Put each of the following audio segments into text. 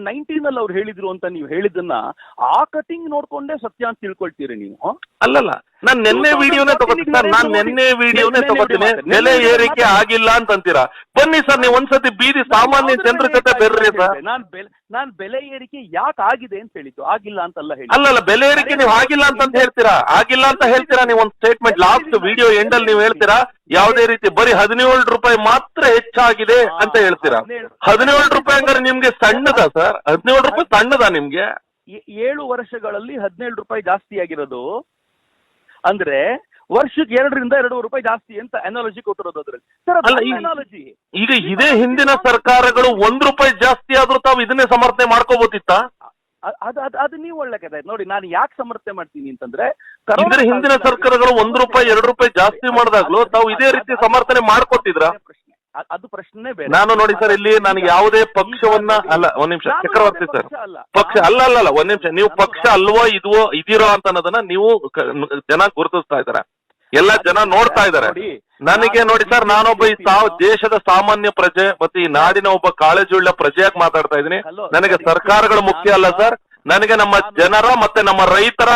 Nineteen ಅಲ್ಲಿ ಅವ್ರು ಹೇಳಿದ್ರು ಅಂತ ನೀವು ಹೇಳಿದ್ದನ್ನ ಆ ಕಟಿಂಗ್ ನೋಡ್ಕೊಂಡೇ ಸತ್ಯ ಅಂತ ತಿಳ್ಕೊಳ್ತೀರಿ ನೀವು ಅಲ್ಲಲ್ಲ ನಾನ್ ನಿನ್ನೆ 2014 ವಿಡಿಯೋನೇ ತಗೋತೀನಿ. ಸರ್ ನಾನ್ ನಿನ್ನೆ ವಿಡಿಯೋನೇ ತಗೋತೀನಿ. ನೆಲೆ ಬೆಲೆ ಏರಿಕೆ. ಆಗಿಲ್ಲ ಅಂತ ಅಂತೀರಾ ಬನ್ನಿ ಸರ್ ನೀವು ಒಂದ್ಸತಿ ಬೀದಿ ಸಾಮಾನ್ಯ ಜನರ ಜೊತೆ ಬೆರ್ರಿ ಸರ್. ನಾನ್ ಬೆಲೆ ನಾನ್ ಬೆಲೆ ಏರಿಕೆ ಯಾಕೆ ಆಗಿದೆ ಅಂತ ಹೇಳಿದ್ದು. ಆಗಿಲ್ಲ ಅಂತಲ್ಲ ಹೇಳಿ. ಅಲ್ಲಲ್ಲ ಬೆಲೆ ಏರಿಕೆ ನೀವ್ ಆಗಿಲ್ಲ ಅಂತ ಹೇಳ್ತೀರಾ? ಆಗಿಲ್ಲ ಅಂತ ಹೇಳ್ತೀರಾ? ನೀವ್ ಒಂದು ಸ್ಟೇಟ್ಮೆಂಟ್ ಲಾಸ್ಟ್ ವಿಡಿಯೋ ಎಂಡ್ ಅಲ್ಲಿ ನೀವು ಹೇಳ್ತೀರಾ? ಯಾವುದೇ ರೀತಿ ಬರೀ ಹದಿನೇಳು ರೂಪಾಯಿ ಮಾತ್ರ ಹೆಚ್ಚಾಗಿದೆ ಅಂತ ಹೇಳ್ತೀರಾ? ಹದಿನೇಳು ರೂಪಾಯಿ ಅಂದ್ರೆ ನಿಮ್ಗೆ ಸಣ್ಣದ ಸರ್? ಹದಿನೇಳು ರೂಪಾಯಿ ಸಣ್ಣದ ನಿಮ್ಗೆ? ಏಳು ವರ್ಷಗಳಲ್ಲಿ ಹದಿನೇಳು ರೂಪಾಯಿ ಜಾಸ್ತಿ ಆಗಿರೋದು. ಅಂದ್ರೆ ವರ್ಷಕ್ಕೆ ಎರಡರಿಂದ ಎರಡೂವರೆ ರೂಪಾಯಿ ಜಾಸ್ತಿ ಅಂತ ಅನಾಲಜಿ ಕೊಟ್ಟಿರೋದು ಅದ್ರಲ್ಲಿ ಸರ್ ಅಲ್ಲ, ಅನಾಲಜಿ ಈಗ ಇದೇ ಹಿಂದಿನ ಸರ್ಕಾರಗಳು ಒಂದ್ ರೂಪಾಯಿ ಜಾಸ್ತಿ ಆದ್ರೂ ತಾವು ಇದನ್ನೇ ಸಮರ್ಥನೆ ಮಾಡ್ಕೋಬೋದಿತ್ತಾ ಅದ್ ಅದ್ ಅದು ನೀವು ಒಳ್ಳೆ ಕಥೆ ಆಯ್ತು. ನೋಡಿ ನಾನು ಯಾಕೆ ಸಮರ್ಥನೆ ಮಾಡ್ತೀನಿ ಅಂತಂದ್ರೆ ಇದ್ರ ಹಿಂದಿನ ಕಾಲದಲ್ಲಿ- ಸರ್ಕಾರಗಳು ಒಂದ್ ರೂಪಾಯಿ ಎರಡು ರೂಪಾಯಿ ಜಾಸ್ತಿ ಮಾಡಿದಾಗ್ಲೂ ತಾವು ಇದೇ ರೀತಿ ಸಮರ್ಥನೆ ಮಾಡ್ಕೊಟ್ಟಿದ್ರ ಪ್ರಶ್ನೆ. ಅ- ಅದು ಪ್ರಶ್ನೆ ಬೇರೆ. ನಾನು ನೋಡಿ ಸರ್ ಇಲ್ಲಿ ನನಗೆ ಯಾವುದೇ ಪಕ್ಷವನ್ನ ಅಲ್ಲ ಒಂದ್ ನಿಮಿಷ. ನಾನು ಚಕ್ರವರ್ತಿ ಯಾವುದೇ ಸರ್. ಪಕ್ಷ ಅಲ್ಲ. ಪಕ್ಷ ಅಲ್ಲ ಅಲ್ಲ ಅಲ್ಲ ಒಂದ್ ನಿಮಿಷ. ನೀವು ಪಕ್ಷ ಅಲ್ವೋ ಇದವೋ ಇದೀರೋ ಅಂತ ಅನ್ನೋದನ್ನ ನೀವು ಕ- ಜನ ಗುರುತಿಸ್ತಾ ಇದಾರೆ ಎಲ್ಲ ಜನ ನೋಡ್ತಾ ಇದಾರೆ ನೋಡಿ, ನನಗೆ ನಾನು ನೋಡಿ ಸರ್ ನಾನೊಬ್ಬ ಈ ದೇಶದ ಸಾಮಾನ್ಯ ಪ್ರಜೆ ಮತ್ತೆ ಈ ನಾಡಿನ ಒಬ್ಬ ಕಾಳಜಿಯುಳ್ಳ ಪ್ರಜೆಯಾಗಿ ಮಾತಾಡ್ತಾ ಇದ್ದೀನಿ. Hello, ನನಗೆ ಸರಿ. ಸರ್ಕಾರಗಳು ಮುಖ್ಯ ಅಲ್ಲ ಸರ್. ನನಗೆ ನಮ್ಮ ನಾನು- ಜನರ ಮತ್ತೆ ನಮ್ಮ ರೈತರ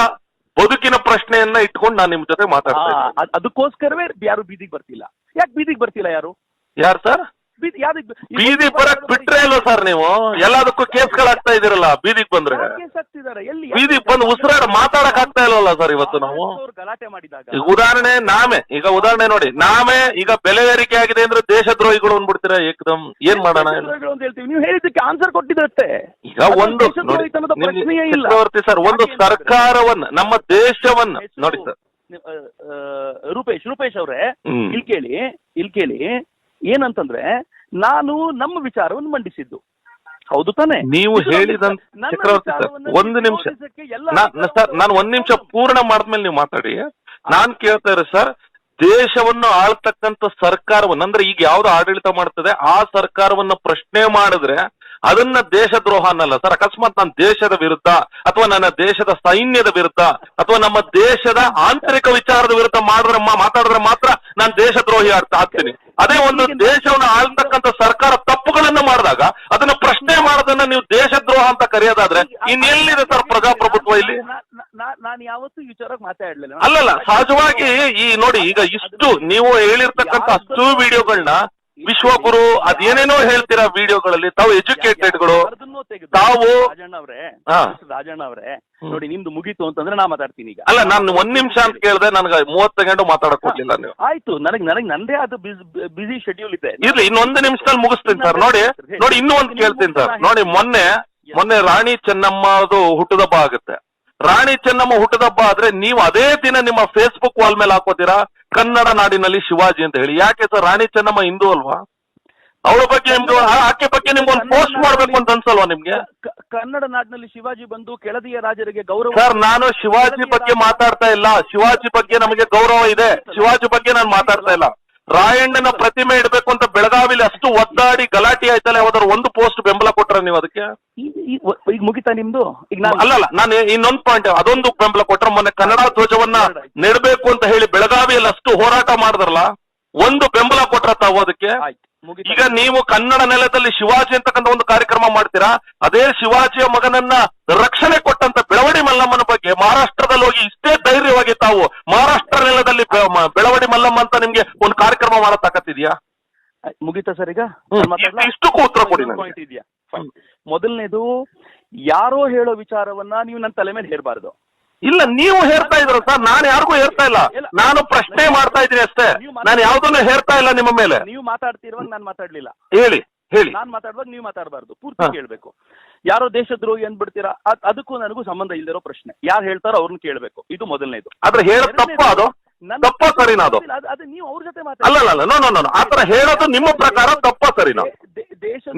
ಬದುಕಿನ ಪ್ರಶ್ನೆಯನ್ನ ಇಟ್ಕೊಂಡು ನಾನು ನಿಮ್ ಜೊತೆ ಮಾತಾಡ್ತಾ ಆ, ಇದ್ದೀನಿ. ಅದ್- ಅದಕ್ಕೋಸ್ಕರವೇ ಯಾರು ಬೀದಿಗೆ ಬರ್ತಿಲ್ಲ? ಯಾಕೆ ಬೀದಿಗೆ ಬರ್ತಿಲ್ಲ ಯಾರು? ಯಾರು ಸರ್? ಬೀದಿ ಯಾವ್ದಕ್ ಬೀದಿ ಒಂದು ಬರಕ್ ಬಿಟ್ರೆ ಇಲ್ಲ ಸರ್ ನೀವು? ಎಲ್ಲದಕ್ಕೂ ಕೇಸ್ಗಳಾಗ್ತಾ ಇದೀರಲ್ಲ ಬೀದಿಗೆ ಬಂದ್ರೆ. ಬೀದಿಗ್ ಕೇಸ್ ಹಾಕ್ತಿದ್ದಾರೆ? ಎಲ್ಲಿ ಬೀದಿಗೆ ಬಂದು ಉಸಿರಾಡ ಮಾತಾಡಕ್ ಆಗ್ತಾ ಇಲ್ವಲ್ಲ ಸರ್ ಇವತ್ತು ನಾವು? ಅವ್ರು ಗಲಾಟೆ ಮಾಡಿದಾಗ. ಈಗ ಉದಾಹರಣೆ ನಾಮೇ. ಈಗ ಉದಾಹರಣೆ ನೋಡಿ ನಾಮೇ ಈಗ ಬೆಲೆ ಏರಿಕೆ ಆಗಿದೆ ಅಂದ್ರೆ ದೇಶದ್ರೋಹಿಗಳು ಅಂದ್ಬಿಡ್ತೀರಾ ಏಕದಮ್? ಏನ್ ಮಾಡೋಣ ಹೇಳಿ? ದೇಶದ್ರೋಹಿಗಳು ಅಂತ ಹೇಳ್ತೀವಿ. ನೀವು ಹೇಳಿದ್ದಕ್ಕೆ ಆನ್ಸರ್ ಈಗ ಒಂದು ನೋಡಿ ದೇಶದ್ರೋಹಿತನದ ನಿಮ್ಗೆ ಪ್ರಶ್ನೆಯೇ ಇಲ್ಲ. ಚಕ್ರವರ್ತಿ ಸರ್ ಒಂದು ಸರ್ಕಾರವನ್ನ ನಮ್ಮ ದೇಶವನ್ನ ನೋಡಿ ಸರ್. ಆ, ಆ, ರೂಪೇಶ್ ರೂಪೇಶ್ ಅವರೇ ಹ್ಮ್. ಇಲ್ಲಿ ಕೇಳಿ ಇಲ್ಲಿ ಕೇಳಿ ಏನಂತಂದ್ರೆ ನಾನು ನಮ್ಮ ವಿಚಾರವನ್ನು ಮಂಡಿಸಿದ್ದು. ಹೌದು ತಾನೆ? ನೀವು ಹೇಳಿದಂತ ಚಕ್ರವರ್ತಿ ಸರ್ ಒಂದು ನಿಮಿಷ. ಸರ್ ನಾನು ಒಂದ್ ನಿಮಿಷ ಪೂರ್ಣ ಮಾಡಿದ್ಮೇಲೆ ನೀವು ಮಾತಾಡಿ. ನಾನ್ ಕೇಳ್ತಾ ಇರೋ ಸರ್ ದೇಶವನ್ನು ಆಳ್ತಕ್ಕಂತ ಸರ್ಕಾರವನ್ನು ಅಂದ್ರೆ ಈಗ ಯಾವ್ದು ಆಡಳಿತ ಮಾಡ್ತದೆ ಆ ಸರ್ಕಾರವನ್ನ ಪ್ರಶ್ನೆ ಮಾಡಿದ್ರೆ ಅದನ್ನ ದೇಶದ್ರೋಹ ಅನ್ನಲ್ಲ ಸರ್. ಅಕಸ್ಮಾತ್ ನಾನು ದೇಶದ ವಿರುದ್ಧ ಅಥವಾ ನನ್ನ ದೇಶದ ಸೈನ್ಯದ ವಿರುದ್ಧ ಅಥವಾ ನಮ್ಮ ದೇಶದ ಆಂತರಿಕ ವಿಚಾರದ ವಿರುದ್ಧ ಮಾಡಿದ್ರೆ ಮಾತಾಡಿದ್ರೆ ಮಾತ್ರ ನಾನು ದೇಶದ್ರೋಹಿ ಅರ್ಥ ಆಗ್ತೀನಿ. ಅದೇ ಒಂದು ದೇಶವನ್ನು ಆಳ್ತಕ್ಕಂಥ ಸರ್ಕಾರ ತಪ್ಪುಗಳನ್ನ ಮಾಡಿದಾಗ ಅದನ್ನ ಪ್ರಶ್ನೆ ಮಾಡೋದನ್ನ ನೀವು ದೇಶದ್ರೋಹ ಅಂತ ಕರೆಯೋದಾದ್ರೆ ಇನ್ನೆಲ್ಲಿದೆ ಸರ್ ಪ್ರಜಾಪ್ರಭುತ್ವ ಇಲ್ಲಿ? ನಾನು ಯಾವತ್ತೂ ವಿಚಾರಕ್ಕೆ ಮಾತಾಡ್ಲಿಲ್ಲ. ಅಲ್ಲಲ್ಲ ಸಹಜವಾಗಿ ಈ ನೋಡಿ ಈಗ ಇಷ್ಟು ನೀವು ಹೇಳಿರ್ತಕ್ಕಂಥ ಅಷ್ಟು ವಿಡಿಯೋಗಳನ್ನ ವಿಶ್ವಗುರು ಅದೇನೇನೋ ಹೇಳ್ತೀರಾ ವಿಡಿಯೋಗಳಲ್ಲಿ ತಾವು ಎಜುಕೇಟೆಡ್ಗಳು ಗಳು ತಾವು ರಾಜಣ್ಣ ಅವರೇ. ರಾಜಣ್ಣ ಅವರೇ ನೋಡಿ ನಿಮ್ದು ಮುಗೀತು ಅಂತಂದ್ರೆ ನಾ ಮಾತಾಡ್ತೀನಿ ಈಗ. ಅಲ್ಲ ನಾನು ಒಂದ್ ನಿಮಿಷ ಅಂತ ಕೇಳಿದೆ ನನಗೆ ಮೂವತ್ತು ಗಂಟೆ ಮಾತಾಡಕ್ ಕೊಡ್ಲಿಲ್ಲ ನೀವು. ಆಯ್ತು ನನಗ್ ನನಗ್ ನಂದೇ ಅದು ಬಿಸಿ ಶೆಡ್ಯೂಲ್ ಇದೆ. ಇರ್ಲಿ ಇನ್ನೊಂದು ನಿಮಿಷದಲ್ಲಿ ಮುಗಿಸ್ತೀನಿ ಸರ್ ನೋಡಿ ನೋಡಿ ಇನ್ನೂ ಒಂದು ಕೇಳ್ತೀನಿ ಸರ್ ನೋಡಿ ಮೊನ್ನೆ ಮೊನ್ನೆ ರಾಣಿ ಚೆನ್ನಮ್ಮದು ಹುಟ್ಟುದಬ್ಬ ಆಗುತ್ತೆ. ರಾಣಿ ಚೆನ್ನಮ್ಮ ಹುಟ್ಟುದಬ್ಬ ಆದ್ರೆ ನೀವು ಅದೇ ದಿನ ನಿಮ್ಮ ಫೇಸ್ಬುಕ್ ವಾಲ್ ಮೇಲೆ ಹಾಕೋತೀರಾ? ಕನ್ನಡ ನಾಡಿನಲ್ಲಿ ಶಿವಾಜಿ ಅಂತ ಹೇಳಿ. ಯಾಕೆ ಸರ್? ರಾಣಿ ಚೆನ್ನಮ್ಮ ಹಿಂದೂ ಅಲ್ವಾ? ಅವಳ ಬಗ್ಗೆ ನಿಮ್ಗೆ ಆಕೆ ಬಗ್ಗೆ ನಿಮ್ಗೆ ಒಂದು ಪೋಸ್ಟ್ ಮಾಡ್ಬೇಕು ಅಂತ ಅನ್ಸಲ್ವಾ ನಿಮ್ಗೆ? ಕನ್ನಡ ನಾಡಿನಲ್ಲಿ ಶಿವಾಜಿ ಬಂದು ಕೆಳದಿಯ ರಾಜರಿಗೆ ಗೌರವ ಸರ್ ನಾನು ಶಿವಾಜಿ ಬಗ್ಗೆ ಮಾತಾಡ್ತಾ ಇಲ್ಲ. ಶಿವಾಜಿ ಬಗ್ಗೆ ನಮಗೆ ಗೌರವ ಇದೆ. ಶಿವಾಜಿ ಬಗ್ಗೆ ನಾನು ಮಾತಾಡ್ತಾ ಇಲ್ಲ. ರಾಯಣ್ಣನ ಪ್ರತಿಮೆ ಇಡಬೇಕು ಅಂತ ಬೆಳಗಾವಿಲಿ ಅಷ್ಟು ಒದ್ದಾಡಿ ಗಲಾಟೆ ಆಯ್ತಲ್ಲ ಯಾವ್ದಾದ್ರು ಒಂದು ಪೋಸ್ಟ್ ಬೆಂಬಲ ಕೊಟ್ರ ನೀವು ಅದಕ್ಕೆ? ಈ- ಈಗ ಮುಗಿತಾ ನಿಮ್ದು? ಈಗ ನಾನು ಅಲ್ಲಲ್ಲ ನಾನು ಇನ್ನೊಂದು ಪಾಯಿಂಟ್ ಅದೊಂದು ಬೆಂಬಲ ಕೊಟ್ಟರೆ ಮೊನ್ನೆ ಕನ್ನಡ ಧ್ವಜವನ್ನ ನೆಡಬೇಕು ಅಂತ ಹೇಳಿ ಬೆಳಗಾವಿಯಲ್ಲಿ ಅಷ್ಟು ಹೋರಾಟ ಮಾಡಿದ್ರಲ್ಲ ಒಂದು ಬೆಂಬಲ ಕೊಟ್ರ ತಾವು ಅದಕ್ಕೆ? ಆಯ್ತು ಮುಗಿತಾ ಈಗ ನೀವು ಕನ್ನಡ ನೆಲದಲ್ಲಿ ಶಿವಾಜಿ ಅಂತಕ್ಕಂಥ ಒಂದು ಕಾರ್ಯಕ್ರಮ ಮಾಡ್ತೀರಾ? ಅದೇ ಶಿವಾಜಿಯ ಮಗನನ್ನ ರಕ್ಷಣೆ ಕೊಟ್ಟಂತ ಬೆಳವಡಿ ಮಲ್ಲಮ್ಮನ ಬಗ್ಗೆ ಮಹಾರಾಷ್ಟ್ರದಲ್ಲಿ ಹೋಗಿ ಇಷ್ಟೇ ಧೈರ್ಯವಾಗಿ ತಾವು ಮಹಾರಾಷ್ಟ್ರ ನೆಲದಲ್ಲಿ ಬೆ- ಮ- ಬೆಳವಡಿ ಮಲ್ಲಮ್ಮ ಅಂತ ನಿಮ್ಗೆ ಒಂದು ಕಾರ್ಯಕ್ರಮ ಮಾಡತ್ತಾಕತ್ತಿದ್ಯಾ ಮುಗಿತ ಆಯ್ತು, ಮುಗೀತಾ ಸರ್ ಈಗ? ನಾನ್ ಮಾತಾಡ್ಲಾ? ಇಷ್ಟಕ್ಕೂ ಉತ್ತರ ಕೊಡಿ ನನಗೆ. ಪಾಯಿಂಟ್ ಇದೆಯಾ? Fine. ಮೊದಲನೇದು ಯಾರೋ ಹೇಳೋ ವಿಚಾರವನ್ನ ನೀವು ನನ್ನ ತಲೆ ಮೇಲೆ ಹೇರಬಾರ್ದು. ಇಲ್ಲ ನೀವು ಹೇಳ್ತಾ ಇದ್ರ ಸರ್ ನಾನು ಯಾರಿಗೂ ಹೇಳ್ತಾ ಇಲ್ಲ. ನಾನು ಪ್ರಶ್ನೆ ಮಾಡ್ತಾ ಇದ್ದೀನಿ ಅಷ್ಟೇ. ನಾನು ಯಾವ್ದನ್ನು ಹೇರ್ತಾ ಇಲ್ಲ ನಿಮ್ಮ ಮೇಲೆ. ನೀವು ಮಾತಾಡ್ತಿರುವಾಗ ನಾನು ಮಾತಾಡ್ಲಿಲ್ಲ. ಹೇಳಿ ಹೇಳಿ. ನಾನು ಮಾತಾಡುವಾಗ ನೀವು ಮಾತಾಡಬಾರ್ದು. ಪೂರ್ತಿ ಕೇಳ್ಬೇಕು. ಯಾರೋ ದೇಶದ್ರೋಹಿ ಅಂದ್ಬಿಡ್ತೀರಾ? ಅದ್- ಅದಕ್ಕೂ ನನಗೂ ಸಂಬಂಧ ಇಲ್ದಿರೋ ಪ್ರಶ್ನೆ. ಯಾರು ಹೇಳ್ತಾರೋ ಅವ್ರನ್ನ ಕೇಳ್ಬೇಕು. ಇದು ಮೊದಲನೇದು. ಆದ್ರೆ ಹೇಳೋದು ತಪ್ಪ ಅದು. ತಪ್ಪ ಸರಿನಾ ಅದು. ಅದು- ನೀವು ಅವ್ರ ಜೊತೆ ಅಲ್ಲ ಅಲ್ಲ ನೋ ನೋ ನೋ ಆತರ ಹೇಳೋದು ನಿಮ್ಮ ಪ್ರಕಾರ ತಪ್ಪ ಸರಿನಾ?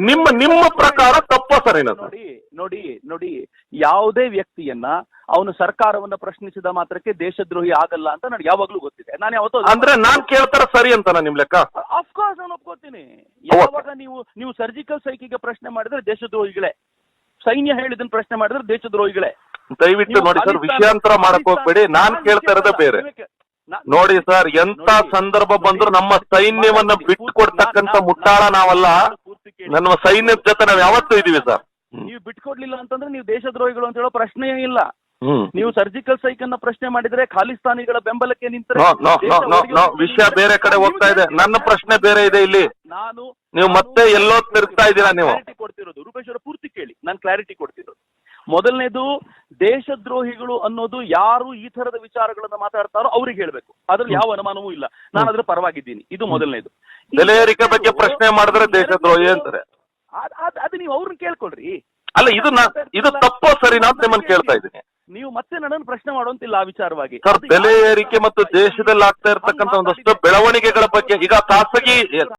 ನಿಮ್ಮ ನಿಮ್ಮ ಪ್ರಕಾರ ತಪ್ಪ ಸರಿನಾ ಸರ್ ನೋಡಿ ನೋಡಿ ನೋಡಿ ಯಾವುದೇ ವ್ಯಕ್ತಿಯನ್ನ ಅವನು ಸರ್ಕಾರವನ್ನ ಪ್ರಶ್ನಿಸಿದ ಮಾತ್ರಕ್ಕೆ ದೇಶದ್ರೋಹಿ ಆಗಲ್ಲ ಅಂತ ನನಗೆ ಯಾವಾಗ್ಲೂ ಗೊತ್ತಿದೆ. ನಾನು ಯಾವತ್ತೂ ಅಂದ್ರೆ ನಾನ್ ಕೇಳ್ತಾರ ಸರಿ ಅಂತಾನ ನಿಮ್ ಲೆಕ್ಕ? ಅಫ್ಕೋರ್ಸ್ ನಾನು ಒಪ್ಕೋತೀನಿ. ಯಾವಾಗ ನೀವು ನೀವು ಸರ್ಜಿಕಲ್ ಸೈಕಿಗೆ ಪ್ರಶ್ನೆ ಮಾಡಿದ್ರೆ ದೇಶದ್ರೋಹಿಗಳೇ. ಸೈನ್ಯ ಹೇಳಿದನ್ ಪ್ರಶ್ನೆ ಮಾಡಿದ್ರೆ ದೇಶದ್ರೋಹಿಗಳೇ. ದಯವಿಟ್ಟು ನೋಡಿ ಸರ್ ವಿಷಯಾಂತರ ಮಾಡಕ್ ಹೋಗ್ಬೇಡಿ. ನಾನ್ ಕೇಳ್ತಾ ಇರೋದೇ ಬೇರೆ. ನೋಡಿ ಸರ್ ಎಂತ ಸಂದರ್ಭ ಬಂದ್ರು ನಮ್ಮ ಸೈನ್ಯವನ್ನ ಬಿಟ್ಟು ಕೊಡ್ತಕ್ಕಂತ ಮುಟ್ಟಾಳ ನಾವಲ್ಲ. ನಮ್ಮ ಸೈನ್ಯದ ಜೊತೆ ನಾವು ಯಾವತ್ತೂ ಇದೀವಿ ಸರ್. ನೀವು ಬಿಟ್ಕೊಡ್ಲಿಲ್ಲ ಅಂತಂದ್ರೆ ನೀವು ದೇಶದ್ರೋಹಿಗಳು ಅಂತ ಹೇಳೋ ಪ್ರಶ್ನೆ ಇಲ್ಲ. ನೀವು ಸರ್ಜಿಕಲ್ ಸೈಕ್ ಅನ್ನ ಪ್ರಶ್ನೆ ಮಾಡಿದ್ರೆ ಖಾಲಿಸ್ತಾನಿಗಳ ಬೆಂಬಲಕ್ಕೆ ನಿಂತರೆ ವಿಷಯ ಬೇರೆ ಕಡೆ ಹೋಗ್ತಾ ಇದೆ. ನನ್ನ ಪ್ರಶ್ನೆ ಬೇರೆ ಇದೆ ಇಲ್ಲಿ. ನಾನು ನೀವು ಮತ್ತೆ ಎಲ್ಲೋ ತಿರುಗ್ತಾ ಇದ್ದೀರಾ ನೀವು. ಕೊಡ್ತಿರೋದು. ರೂಪೇಶ್ವರ ಪೂರ್ತಿ ಕೇಳಿ. ನಾನು ಕ್ಲಾರಿಟಿ ಕೊಡ್ತಿರೋದು. ಮೊದಲನೇದು ದೇಶದ್ರೋಹಿಗಳು ಅನ್ನೋದು ಯಾರು ಈ ತರದ ವಿಚಾರಗಳನ್ನ ಮಾತಾಡ್ತಾರೋ ಅವ್ರಿಗೆ ಹೇಳ್ಬೇಕು. ಅದ್ರಲ್ಲಿ ಯಾವ ಅನುಮಾನವೂ ಇಲ್ಲ. ನಾನು ಅದ್ರ ಪರವಾಗಿದ್ದೀನಿ. ಇದು ಮೊದಲನೇದು. ಬೆಲೆ ಏರಿಕೆ ಬಗ್ಗೆ ಪ್ರಶ್ನೆ ಮಾಡಿದ್ರೆ ದೇಶದ್ರೋಹಿ ಅಂತಾರೆ. ಅದ್- ಅದ್- ಅದು ನೀವು ಅವ್ರನ್ನ ಕೇಳ್ಕೊಳ್ರಿ. ಅಲ್ಲ ಇದು ನಾ ಇದು ತಪ್ಪೋ ಸರಿನಾ ಅಂತ ನಿಮ್ಮನ್ನ ಕೇಳ್ತಾ ಇದ್ದೀನಿ. ನೀವು ಮತ್ತೆ ನನ್ನನ್ನು ಪ್ರಶ್ನೆ ಮಾಡುವಂತಿಲ್ಲ ಆ ವಿಚಾರವಾಗಿ. ಸರ್ ಅದು ಬೆಲೆ ಯಾವ- ಏರಿಕೆ ಮತ್ತು ದೇಶದಲ್ಲಿ ಆಗ್ತಾ ಇರ್ತಕ್ಕಂಥ ಒಂದಷ್ಟು ಬೆಳವಣಿಗೆಗಳ ಬಗ್ಗೆ ಈಗ ಖಾಸಗಿ